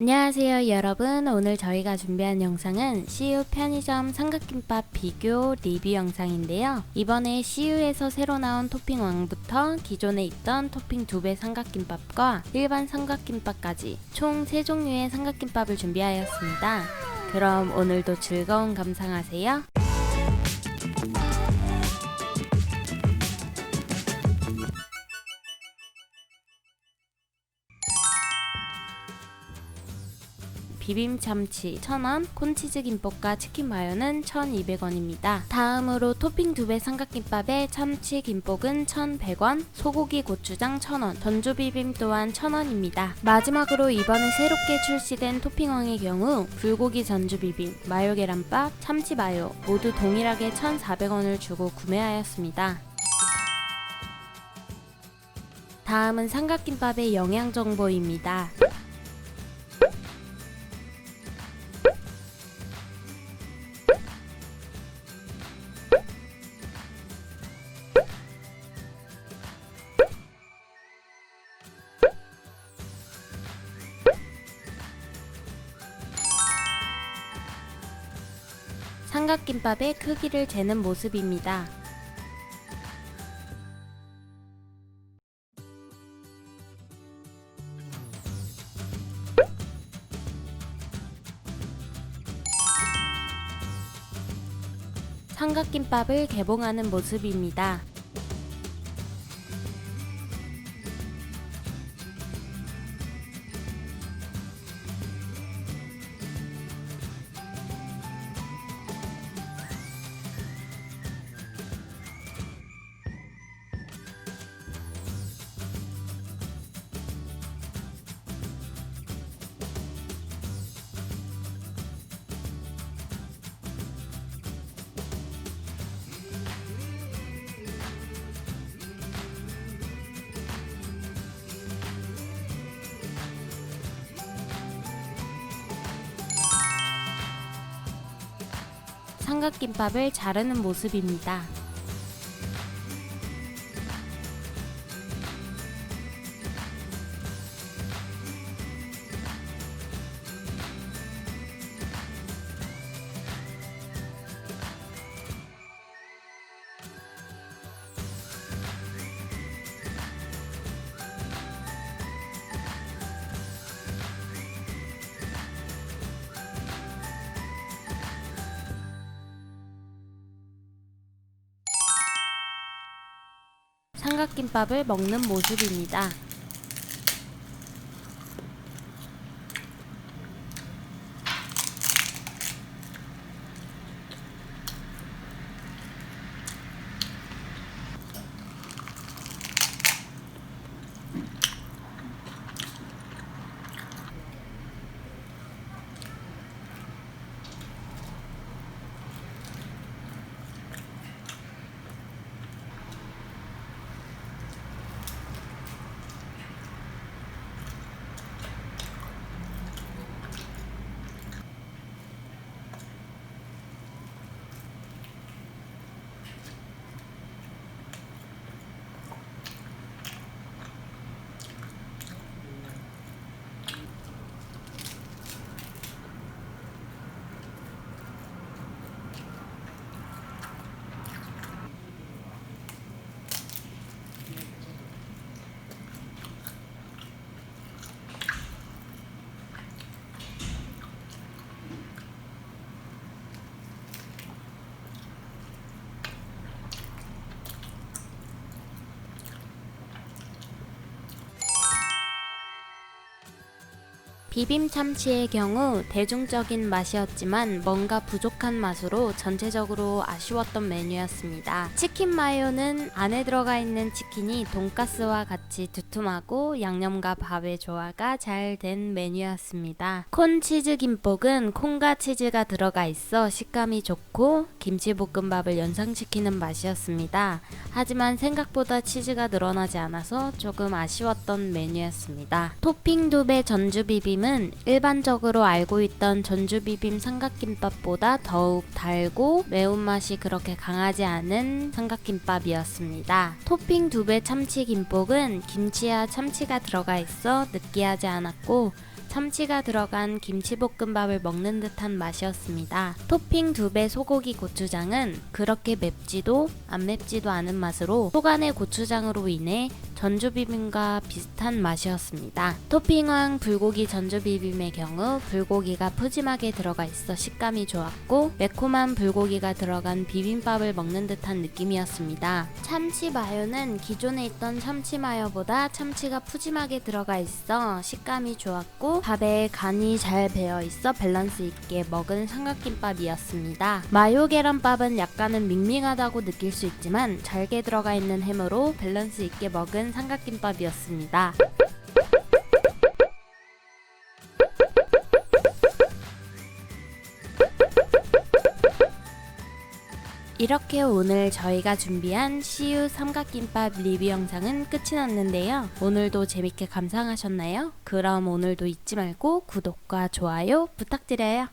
안녕하세요 여러분. 오늘 저희가 준비한 영상은 CU 편의점 삼각김밥 비교 리뷰 영상인데요. 이번에 CU에서 새로 나온 토핑 왕부터 기존에 있던 토핑 2배 삼각김밥과 일반 삼각김밥까지 총 3종류의 삼각김밥을 준비하였습니다. 그럼 오늘도 즐거운 감상하세요 비빔 참치 1,000원, 콘치즈 김밥과 치킨 마요는 1,200원입니다. 다음으로 토핑 2배 삼각김밥에 참치 김밥은 1,100원, 소고기 고추장 1,000원, 전주 비빔 또한 1,000원입니다. 마지막으로 이번에 새롭게 출시된 토핑왕의 경우 불고기 전주 비빔, 마요 계란밥, 참치 마요 모두 동일하게 1,400원을 주고 구매하였습니다. 다음은 삼각김밥의 영양 정보입니다. 삼각김밥의 크기를 재는 모습입니다. 삼각김밥을 개봉하는 모습입니다. 삼각김밥을 자르는 모습입니다. 삼각김밥을 먹는 모습입니다. 비빔 참치의 경우 대중적인 맛이었지만 뭔가 부족한 맛으로 전체적으로 아쉬웠던 메뉴였습니다. 치킨 마요는 안에 들어가 있는 치킨이 돈가스와 같이 두툼하고 양념과 밥의 조화가 잘 된 메뉴였습니다. 콘 치즈 김밥은 콩과 치즈가 들어가 있어 식감이 좋고 김치볶음밥을 연상시키는 맛이었습니다. 하지만 생각보다 치즈가 늘어나지 않아서 조금 아쉬웠던 메뉴였습니다. 토핑 두배 전주 비빔은 일반적으로 알고 있던 전주 비빔 삼각김밥보다 더욱 달고 매운맛이 그렇게 강하지 않은 삼각김밥이었습니다. 토핑 두 배 참치 김밥은 김치와 참치가 들어가 있어 느끼하지 않았고 참치가 들어간 김치볶음밥을 먹는 듯한 맛이었습니다. 토핑 두 배 소고기 고추장은 그렇게 맵지도 안 맵지도 않은 맛으로 소간의 고추장으로 인해 전주 비빔과 비슷한 맛이었습니다. 토핑왕 불고기 전주 비빔의 경우 불고기가 푸짐하게 들어가 있어 식감이 좋았고 매콤한 불고기가 들어간 비빔밥을 먹는 듯한 느낌이었습니다. 참치 마요는 기존에 있던 참치 마요보다 참치가 푸짐하게 들어가 있어 식감이 좋았고 밥에 간이 잘 배어 있어 밸런스 있게 먹은 삼각김밥이었습니다. 마요 계란밥은 약간은 밍밍하다고 느낄 수 있지만 잘게 들어가 있는 햄으로 밸런스 있게 먹은 삼각김밥이었습니다. 이렇게 오늘 저희가 준비한 CU 삼각김밥 리뷰 영상은 끝이 났는데요. 오늘도 재밌게 감상하셨나요? 그럼 오늘도 잊지 말고 구독과 좋아요 부탁드려요.